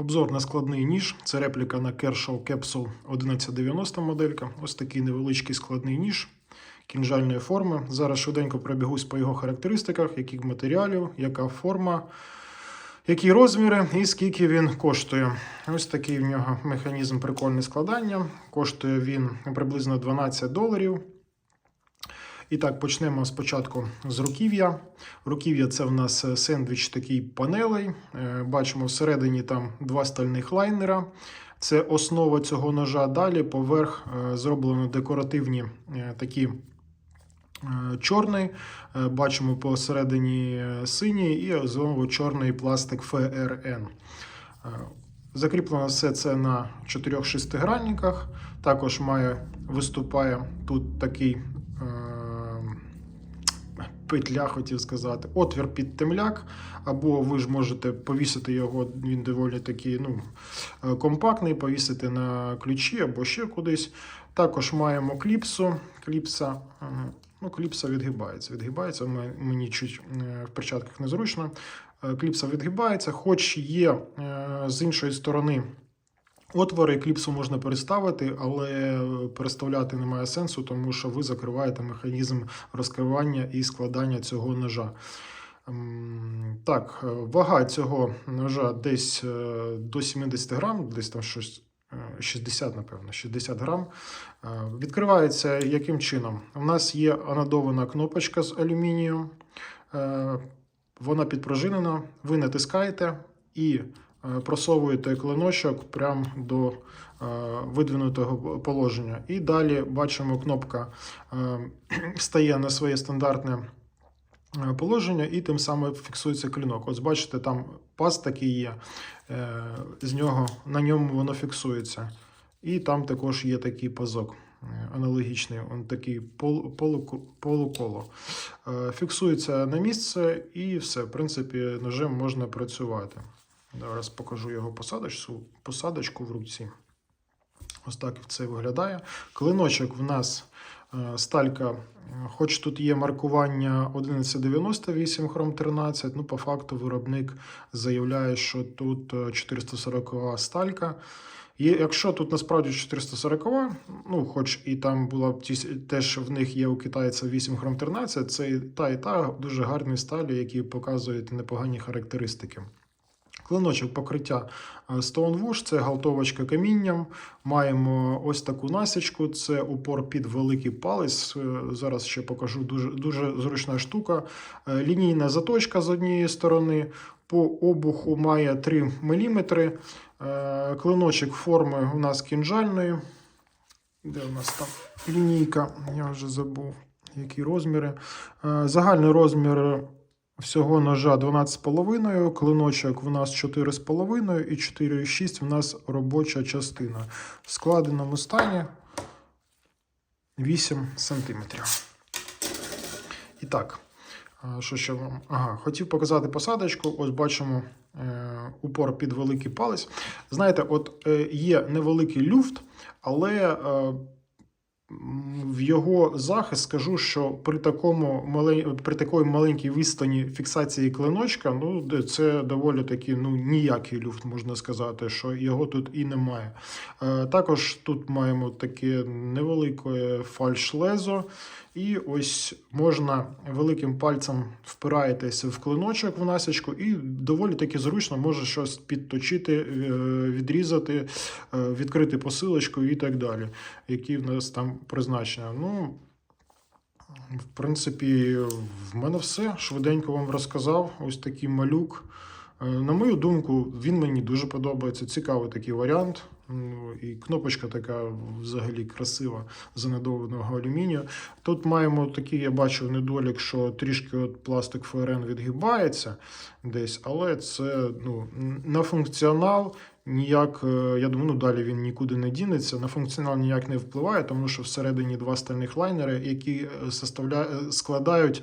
Обзор на складний ніж. Це репліка на Kershaw Capsule 1190 моделька. Ось такий невеличкий складний ніж кінжальної форми. Зараз швиденько пробігусь по його характеристиках, яких матеріалів, яка форма, які розміри і скільки він коштує. Ось такий в нього механізм прикольне складання. Коштує він приблизно 12 доларів. І так, почнемо спочатку з руків'я. Руків'я це в нас сендвіч такий панелей. Е, Бачимо всередині там два стальних лайнера. Це основа цього ножа. Далі поверх е, зроблено декоративні е, такі е, чорний. Е, Бачимо посередині е, синій і знову чорний пластик ФРН. Е, Закріплено все це на чотирьох шестигранниках. Також має виступає тут такий е, петля, хотів сказати, отвір під темляк, або ви ж можете повісити його, він доволі такий ну, компактний, повісити на ключі або ще кудись. Також маємо кліпсу. Кліпса, ну, кліпса відгибається. Відгибається, мені чуть е, в перчатках незручно. Е, Кліпса відгибається, хоч є е, з іншої сторони. Отвори кліпсу можна переставити, але переставляти немає сенсу, тому що ви закриваєте механізм розкривання і складання цього ножа. Ем, Так, е, вага цього ножа десь е, до 70 грам, десь там щось е, 60, напевно, 60 грам. Е, Відкривається яким чином? У нас є анодована кнопочка з алюмінію. Е, Вона підпружинена, ви натискаєте і е, просовуєте клиночок прямо до е, видвинутого положення. І далі бачимо, кнопка е, стає на своє стандартне е, положення, і тим самим фіксується клинок. Ось бачите, там паз такий є, е, з нього, на ньому воно фіксується. І там також є такий пазок. е, Аналогічний, он такий пол, полу, полуколо. Е, Фіксується на місце і все. В принципі, ножем можна працювати. Зараз покажу його посадочку, посадочку в руці. Ось так це виглядає. Клиночок в нас е, сталька, е, хоч тут є маркування 1198 хром 13, ну по факту виробник заявляє, що тут е, 440 сталька. І якщо тут насправді 440, ну хоч і там була теж в них є у китайця 8 хром 13, це і та і та дуже гарні сталі, які показують непогані характеристики. Клиночок покриття е, Stonewash, це галтовочка камінням. Маємо ось таку насічку, це упор під великий палець. Е, Зараз ще покажу дуже, дуже зручна штука. Е, Лінійна заточка з однієї сторони. По обуху має 3 мм. Клиночок форми у нас кінжальної. Де у нас там лінійка? Я вже забув, які розміри. Загальний розмір всього ножа 12,5, клиночок в нас 4,5 і 4,6 в нас робоча частина. В складеному стані 8 см. І так, що ще вам? Ага, хотів показати посадочку. Ось бачимо е, упор під великий палець. Знаєте, от е, є невеликий люфт, але. В його захист скажу, що при такому при такої маленькій відстані фіксації клиночка, ну це доволі таки ну ніякий люфт, можна сказати, що його тут і немає. Е, також тут маємо таке невелике фальш-лезо, і ось можна великим пальцем впираєтеся в клиночок в насічку, і доволі таки зручно може щось підточити, е, відрізати, е, відкрити посилочку і так далі які в нас там призначення. Ну, в принципі, в мене все. Швиденько вам розказав. Ось такий малюк. Е, На мою думку, він мені дуже подобається. Цікавий такий варіант. Ну, і кнопочка така взагалі красива з алюмінію. Тут маємо такий, я бачив, недолік, що трішки от пластик ФРН відгибається десь, але це ну, на функціонал ніяк, е, я думаю, ну далі він нікуди не дінеться. На функціонал ніяк не впливає, тому що всередині два стальних лайнери, які е, е, складають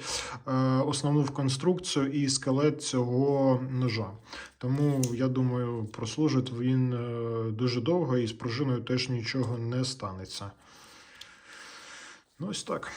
основну конструкцію і скелет цього ножа. Тому я думаю, прослужить він дуже довго і з пружиною теж нічого не станеться. Ну, ось так.